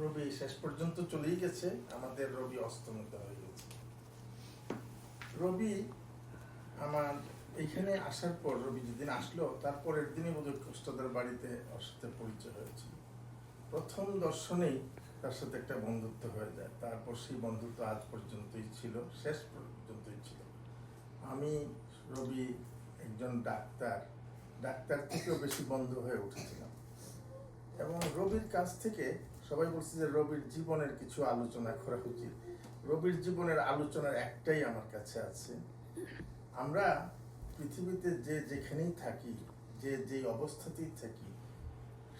রবি শেষ পর্যন্ত চলেই গেছে। আমাদের রবি অস্তমিত হয়ে গেছে। রবি আমার এইখানে আসার পর, রবি যেদিন আসলো তারপরের দিনই বোধহয় কষ্টদের বাড়িতে ওর সাথে পরিচয় হয়েছিল। প্রথম দর্শনেই তার সাথে একটা বন্ধুত্ব হয়ে যায়। তারপর সেই বন্ধুত্ব আজ পর্যন্তই ছিল, শেষ পর্যন্তই ছিল। আমি, রবি একজন ডাক্তার। ডাক্তার থেকেও বেশি বন্ধু হয়ে উঠেছিলাম। এবং রবির কাছ থেকে সবাই বলছে যে রবির জীবনের কিছু আলোচনা করা উচিত। রবির জীবনের আলোচনার একটাই আমার কাছে আছে। আমরা পৃথিবীতে যে যেখানেই থাকি, যে যেই অবস্থাতেই থাকি,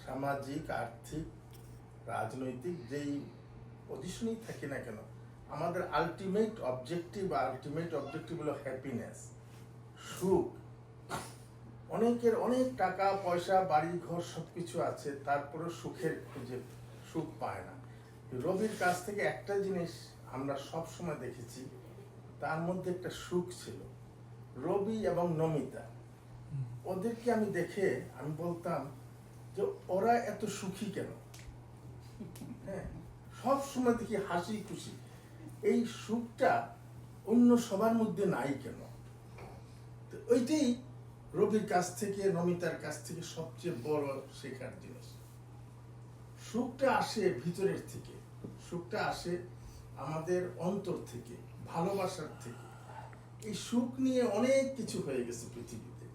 সামাজিক, আর্থিক, রাজনৈতিক, যেই পজিশনেই থাকি না কেন, আমাদের আলটিমেট অবজেক্টিভ আলটিমেট অবজেক্টিভ হলো হ্যাপিনেস সুখ। অনেকের অনেক টাকা, পয়সা বাড়ি ঘর সবকিছু আছে তারপরে সুখের খুঁজে সুখ পায় না। রবির কাছ থেকে একটা জিনিস আমরা সব সময় দেখেছি, তার মধ্যে একটা সুখ ছিল। রবি এবং নমিতা। ওদেরকে আমি দেখে আমি বলতাম যে ওরা এত সুখী কেন? হ্যাঁ সব সময় দেখি হাসি খুশি। এই সুখটা অন্য সবার মধ্যে নাই কেন? তো ওইটাই রবির কাছ থেকে, নমিতার কাছ থেকে সবচেয়ে বড় শেখার জিনিস। সুখটা আসে ভিতরের থেকে। সুখটা আসে আমাদের অন্তর থেকে, ভালোবাসার থেকে। এই সুখ নিয়ে অনেক কিছু হয়ে গেছে পৃথিবীতে।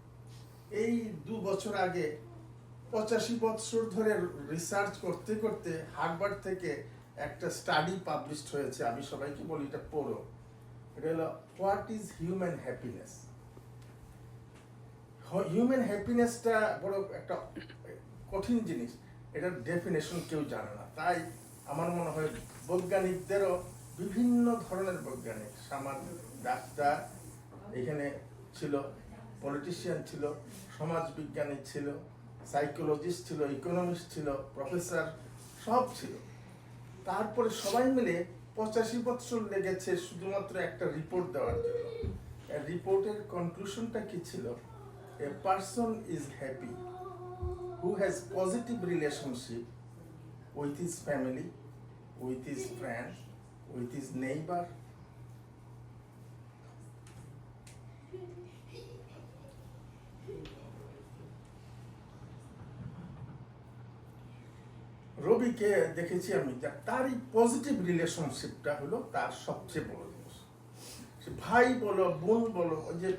এই দু বছর আগে পঁচাশি বছর ধরে রিসার্চ করতে করতে হার্ভার্ড থেকে একটা স্টাডি পাবলিশড হয়েছে, আমি সবাইকে বলি এটা পড়ো। এটা হলো what is human happiness human হ্যাপিনেসটা বড় একটা কঠিন জিনিস। এটার ডেফিনেশন কেউ জানে না। তাই আমার মনে হয় বৈজ্ঞানিকদেরও বিভিন্ন ধরনের বৈজ্ঞানিক, সামান্য ডাক্তার, এখানে ছিল পলিটিশিয়ান ছিল সমাজ বিজ্ঞানী ছিল সাইকোলজিস্ট ছিল ইকোনমিস্ট ছিল প্রফেসর সব ছিল। তারপরে সবাই মিলে পঁচাশি বছর লেগেছে শুধুমাত্র একটা রিপোর্ট দেওয়ার জন্য। রিপোর্টের কনক্লুশনটা কি ছিল? A person is happy who has positive relationship with his family with his friend with his neighbour রবিকে দেখেছি আমি যে তার এই পজিটিভ রিলেশনশিপটা হলো তার সবচেয়ে বড় জিনিস ভাই বলো, বোন বলো যে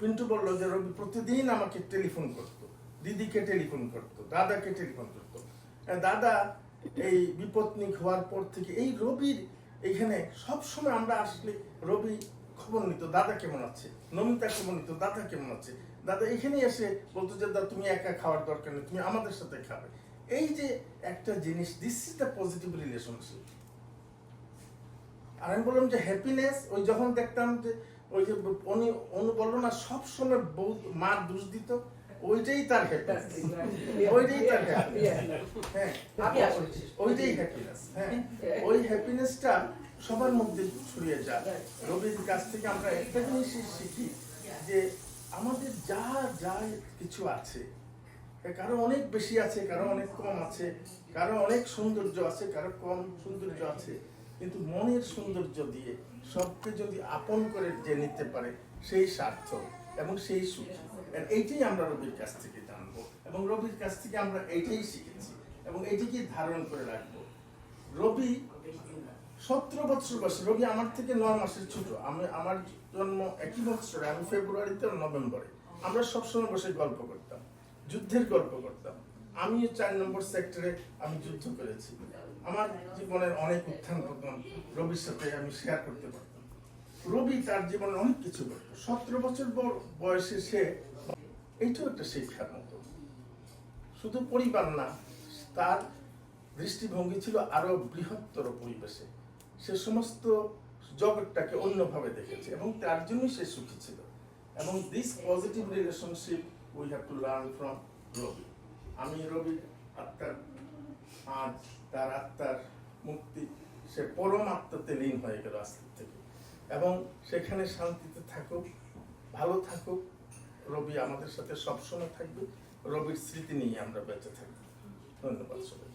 পিন্টু বলল যে, রবি, প্রতিদিন আমাকে টেলিফোন করতো। দিদিকে টেলিফোন করতো দাদাকে টেলিফোন করতো। দাদা এই বিপত্নিক হওয়ার পর থেকে এই রবির এইখানে সব সময় আমরা আসলে রবি খবর নিত, দাদা কেমন আছে? নমিতা খবর নিত, দাদা কেমন আছে? দাদা এখানে এসে বলতো যে, দাদা, তুমি একা খাওয়ার দরকার নেই, তুমি আমাদের সাথে খাবে। এই যে একটা জিনিস this is the positive relationship আর আমি বললাম যে হ্যাপিনেস ওই যখন দেখতাম যে, ওই যে উনি অনু বলল না সবসময় বউ, মা দোষ দিত। ওইটাই তার হ্যাপিনেস ওইটাই তার হ্যাপিনেস হ্যাঁ ওইটাই হ্যাপিনেস হ্যাঁ ওই হ্যাপিনেসটা সবার মধ্যে ছড়িয়ে যায় রবির কাছ থেকে আমরা একটা জিনিসই শিখি যে আমাদের যা যা কিছু আছে কারও অনেক বেশি আছে কারও অনেক কম আছে কারও অনেক সৌন্দর্য আছে কারও কম সৌন্দর্য আছে। কিন্তু মনের সৌন্দর্য দিয়ে সবকে যদি আপন করে যে নিতে পারে সেই স্বার্থ এবং সেই সুখী। এইটাই আমরা রবির কাছ থেকে জানব এবং রবির কাছ থেকে আমরা এইটাই শিখেছি এবং এইটিকেই ধারণ করে রাখব। রবি সতেরো বছর বয়সে, রবি আমার থেকে নয় মাসের ছোট। আমি, আমার জন্ম একই বছরে, আমি ফেব্রুয়ারিতে নভেম্বরে। আমরা সবসময় বসে গল্প করতাম, যুদ্ধের গল্প করতাম। আমিও চার নম্বর সেক্টরে আমি যুদ্ধ করেছি। আমার জীবনের অনেক উত্থান পতন রবির সাথে আমি শেয়ার করতে পারতাম। রবি তার জীবনে অনেক কিছু করতো সতেরো বছর বয়সে সে এইটাও একটা শিক্ষার মতো। শুধু পরিবার না, তার দৃষ্টিভঙ্গি ছিল আরও বৃহত্তর পরিবেশে। সে সমস্ত জগৎটাকে অন্যভাবে দেখেছে এবং তার জন্যই সে সুখী ছিল। এবং this positive relationship we have to learn from Rabi. আমি রবির আত্মার, আজ তার আত্মার মুক্তি, সে পরম আত্মাতে লীন হয়ে গেল আজকের থেকে। এবং সেখানে শান্তিতে থাকুক, ভালো থাকুক রবি আমাদের সাথে সবসময় থাকবে। রবির স্মৃতি নিয়ে আমরা বেঁচে থাকব। ধন্যবাদ সবাই